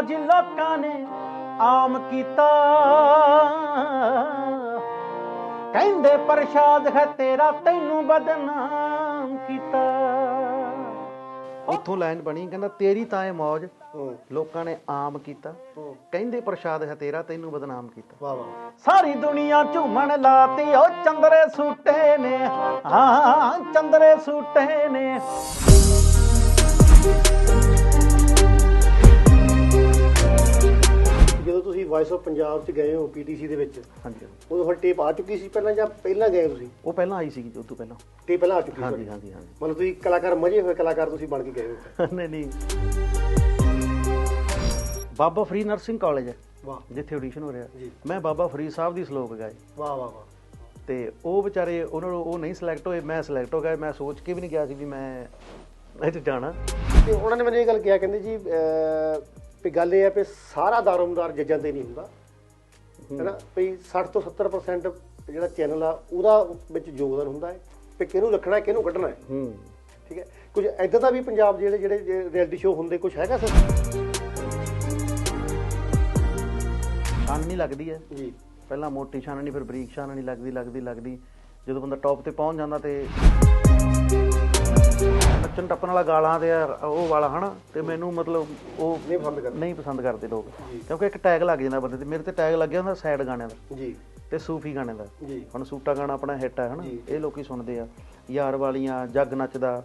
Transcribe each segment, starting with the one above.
ਮੌਜ ਲੋਕਾਂ ਨੇ ਆਮ ਕੀਤਾ। ਕਹਿੰਦੇ ਪ੍ਰਸ਼ਾਦ ਹੈ ਤੇਰਾ ਤੈਨੂੰ ਬਦਨਾਮ ਕੀਤਾ। ਉੱਥੋਂ ਲਾਈਨ ਬਣੀ ਕਹਿੰਦਾ ਤੇਰੀ ਤਾਂ ਇਹ ਮੌਜ ਲੋਕਾਂ ਨੇ ਆਮ ਕੀਤਾ। ਕਹਿੰਦੇ ਪ੍ਰਸ਼ਾਦ ਹੈ ਤੇਰਾ ਤੈਨੂੰ ਬਦਨਾਮ ਕੀਤਾ। ਵਾਹ ਵਾਹ। ਸਾਰੀ ਦੁਨੀਆ ਝੂਮਣ ਲਾਤੀ ਉਹ ਚੰਦਰੇ ਸੂਟੇ ਨੇ। ਹਾਂ ਚੰਦਰੇ ਸੂਟੇ ਨੇ। ਵਾਇਸ ਆਫ ਪੰਜਾਬ 'ਚ ਗਏ ਹੋ ਪੀਟੀਸੀ ਦੇ ਵਿੱਚ। ਹਾਂਜੀ ਉਦੋਂ ਫਿਰ ਟੇਪ ਆ ਚੁੱਕੀ ਸੀ ਪਹਿਲਾਂ ਜਾਂ ਪਹਿਲਾਂ ਗਏ ਤੁਸੀਂ? ਉਹ ਪਹਿਲਾਂ ਆਈ ਸੀ ਤੋਂ ਪਹਿਲਾਂ। ਟੇਪ ਪਹਿਲਾਂ ਆ ਚੁੱਕੀ ਹਾਂਜੀ ਸੀ ਹਾਂਜੀ ਹਾਂਜੀ। ਮਤਲਬ ਤੁਸੀਂ ਕਲਾਕਾਰ ਮਜੇ ਹੋਏ ਕਲਾਕਾਰ ਤੁਸੀਂ ਬਣ ਕੇ ਗਏ ਹੋ? ਨਹੀਂ ਨਹੀਂ। ਬਾਬਾ ਫਰੀ ਨਰਸਿੰਗ ਕਾਲਜ ਹੈ ਵਾਹ। ਜਿੱਥੇ ਆਡੀਸ਼ਨ ਹੋ ਰਿਹਾ। ਮੈਂ ਬਾਬਾ ਫਰੀਦ ਸਾਹਿਬ ਦੀ ਸ਼ਲੋਕ ਗਾਏ। ਵਾਹ ਵਾਹ ਵਾਹ। ਤੇ ਉਹ ਵਿਚਾਰੇ ਉਹਨਾਂ ਨੂੰ ਉਹ ਨਹੀਂ ਸਿਲੈਕਟ ਹੋਏ ਮੈਂ ਸਿਲੈਕਟ ਹੋ ਗਿਆ ਮੈਂ ਸੋਚ ਕੇ ਵੀ ਨਹੀਂ ਗਿਆ ਸੀ ਵੀ ਮੈਂ 'ਚ ਜਾਣਾ। ਤੇ ਉਹਨਾਂ ਨੇ ਮੈਨੂੰ ਇਹ ਗੱਲ ਕਿਹਾ ਕਹਿੰਦੇ ਜੀ ਵੀ ਗੱਲ ਇਹ ਹੈ ਵੀ ਸਾਰਾ ਦਾਰੋਮਦਾਰ ਜੱਜਾਂ ਤੇ ਨਹੀਂ ਹੁੰਦਾ। ਹੈਨਾ? ਵੀ 60 ਤੋਂ 70% ਜਿਹੜਾ ਚੈਨਲ ਆ ਉਹਦਾ ਵਿੱਚ ਯੋਗਦਾਨ ਹੁੰਦਾ ਹੈ। ਵੀ ਕਿਹਨੂੰ ਰੱਖਣਾ ਕਿਹਨੂੰ ਕੱਢਣਾ ਹੈ। ਹੂੰ। ਠੀਕ ਹੈ? ਕੁਝ ਐਦਾਂ ਦਾ ਵੀ ਪੰਜਾਬ ਜਿਹੜੇ ਜਿਹੜੇ ਰਿਐਲਿਟੀ ਸ਼ੋਅ ਹੁੰਦੇ ਕੁਝ ਹੈਗਾ ਸਰ? ਛਾਨਣੀ ਲੱਗਦੀ ਹੈ। ਜੀ। ਪਹਿਲਾਂ ਮੋਟੀ ਛਾਨਣੀ ਫਿਰ ਬਰੀਕ ਛਾਨਣੀ ਲੱਗਦੀ ਲੱਗਦੀ ਲੱਗਦੀ। ਜਦੋਂ ਬੰਦਾ ਟੌਪ ਤੇ ਪਹੁੰਚ ਜਾਂਦਾ ਤੇ ਨੱਚਣ ਟੱਪਣ ਵਾਲਾ ਗਾਲਾਂ ਤੇ ਆ, ਉਹ ਵਾਲਾ ਹਨਾ? ਤੇ ਮੈਨੂੰ ਮਤਲਬ ਉਹ ਨਹੀਂ ਪਸੰਦ ਕਰਦੇ। ਨਹੀਂ ਪਸੰਦ ਕਰਦੇ ਲੋਕ। ਕਿਉਂਕਿ ਇੱਕ ਟੈਗ ਲੱਗ ਜਾਂਦਾ ਬੰਦੇ ਤੇ। ਮੇਰੇ ਤੇ ਟੈਗ ਲੱਗਿਆ ਹੁੰਦਾ ਸੈਡ ਗਾਣਿਆਂ ਦਾ। ਜੀ। ਤੇ ਸੂਫੀ ਗਾਣੇ ਦਾ। ਜੀ। ਹੁਣ ਸੂਟਾ ਗਾਣਾ ਆਪਣਾ ਹਿੱਟ ਹੈ ਹਨਾ? ਜੀ। ਇਹ ਲੋਕੀ ਸੁਣਦੇ ਆ। ਯਾਰ ਵਾਲੀਆਂ ਜੱਗ ਨੱਚਦਾ।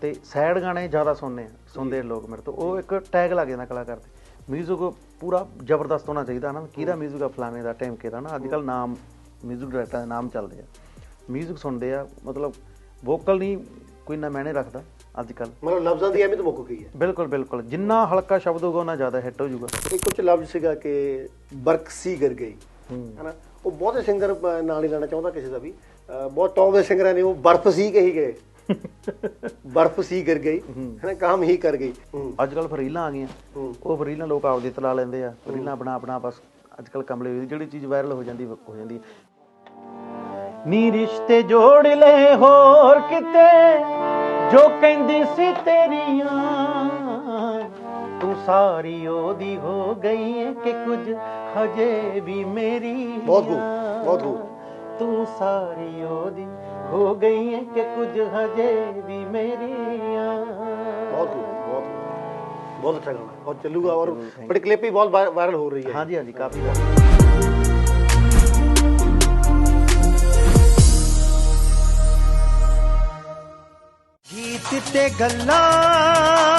ਤੇ ਸੈਡ ਗਾਣੇ ਜ਼ਿਆਦਾ ਸੁਣਨੇ ਆ ਸੁਣਦੇ ਆ ਲੋਕ ਮੇਰੇ ਤੋਂ। ਉਹ ਇੱਕ ਟੈਗ ਲੱਗ ਜਾਂਦਾ ਕਲਾਕਾਰ ਤੇ। ਮਿਊਜ਼ਿਕ ਪੂਰਾ ਜ਼ਬਰਦਸਤ ਹੋਣਾ ਚਾਹੀਦਾ ਨਾ ਕਿਹਦਾ ਮਿਊਜ਼ਿਕ ਆ ਫਲਾਣੇ ਦਾ ਟੈਮਕੇ ਦਾ ਨਾ ਅੱਜ ਕੱਲ ਨਾਮ ਮਿਊਜ਼ਿਕ ਡਾਇਰੈਕਟਰ ਦੇ ਨਾਮ ਚੱਲਦੇ ਆ। ਮਿਊਜ਼ਿਕ ਸੁਣਦੇ ਆ ਮਤਲਬ ਵੋਕਲ ਨਹੀਂ ਕੋਈ ਨਾ ਮੈਨੇ ਰੱਖਦਾ। ਅੱਜ ਕੱਲ ਮਤਲਬ ਲਫ਼ਜ਼ਾਂ ਦੀ ਅਹਿਮੀਅਤ ਮੁੱਕ ਗਈ ਹੈ। ਬਿਲਕੁਲ ਬਿਲਕੁਲ। ਜਿੰਨਾ ਹਲਕਾ ਸ਼ਬਦ ਹੋਊਗਾ ਉਹਨਾਂ ਜ਼ਿਆਦਾ ਹਿੱਟ ਹੋ ਜਾਊਗਾ। ਇੱਕ ਕੁਝ ਲਫ਼ਜ਼ ਸੀਗਾ ਕਿ ਬਰਕਸੀ ਕਰ ਗਈ। ਹੂੰ। ਹਨਾ? ਉਹ ਬਹੁਤੇ ਸਿੰਗਰ ਨਾਲ ਹੀ ਲੈਣਾ ਚਾਹੁੰਦਾ ਕਿਸੇ ਦਾ ਵੀ। ਬਹੁਤ ਟੌਪ ਦੇ ਸਿੰਗਰਾਂ ਨੇ ਉਹ ਬਰਫ਼ ਸੀ ਕਹੀ ਗਏ। ਬਰਫ਼ ਸੀ ਕਰ ਗਈ। ਹਨਾ? ਕੰਮ ਹੀ ਕਰ ਗਈ। ਅੱਜ ਕੱਲ ਫਰੀਲਾਂ ਆ ਗਈਆਂ। ਉਹ ਫਰੀਲਾਂ ਲੋਕ ਆਪਦੀ ਤਲਾ ਲੈਂਦੇ ਆ। ਫਰੀਲਾਂ ਬਣਾ ਬਣਾ ਬਸ ਅੱਜ ਕੱਲ ਕਮਲੇ ਜਿਹੜੀ ਚੀਜ਼ ਵਾਇਰਲ ਹੋ ਜਾਂਦੀ ਹੋ ਜਾਂਦੀ ਨੀ ਰਿਸ਼ਤੇ ਜੋੜ ਲੈ ਹੋਰ ਕਿਤੇ। ਜੋ ਕਹਿੰਦੀ ਸੀ ਤੇਰੀਆਂ ਤੂੰ ਸਾਰੀ ਉਹਦੀ ਹੋ ਗਈ ਏ ਕਿ ਕੁਝ ਹਜੇ ਵੀ ਮੇਰੀ ਬਹੁਤ ਖੂਬ, ਬਹੁਤ ਖੂਬ। ਤੂੰ ਸਾਰੀ ਉਹਦੀ ਹੋ ਗਈ ਏ ਕਿ ਕੁਝ ਹਜੇ ਵੀ ਮੇਰੀਆਂ ਬਹੁਤ ਖੂਬ, ਬਹੁਤ। ਬਹੁਤ ਅੱਛਾ ਗਾਣਾ ਔਰ ਚੱਲੂਗਾ ਔਰ ਬੜੀ ਕਲਿੱਪ ਹੀ ਬਹੁਤ ਵਾਇ- ਵਾਇਰਲ ਹੋ ਰਹੀ ਹੈ ਹਾਂਜੀ ਹਾਂਜੀ ਕਾਫੀ ਜ਼ਿਆਦਾ ਗੀਤ ਤੇ ਗੱਲਾਂ ਨਾਲ ਨਾਲ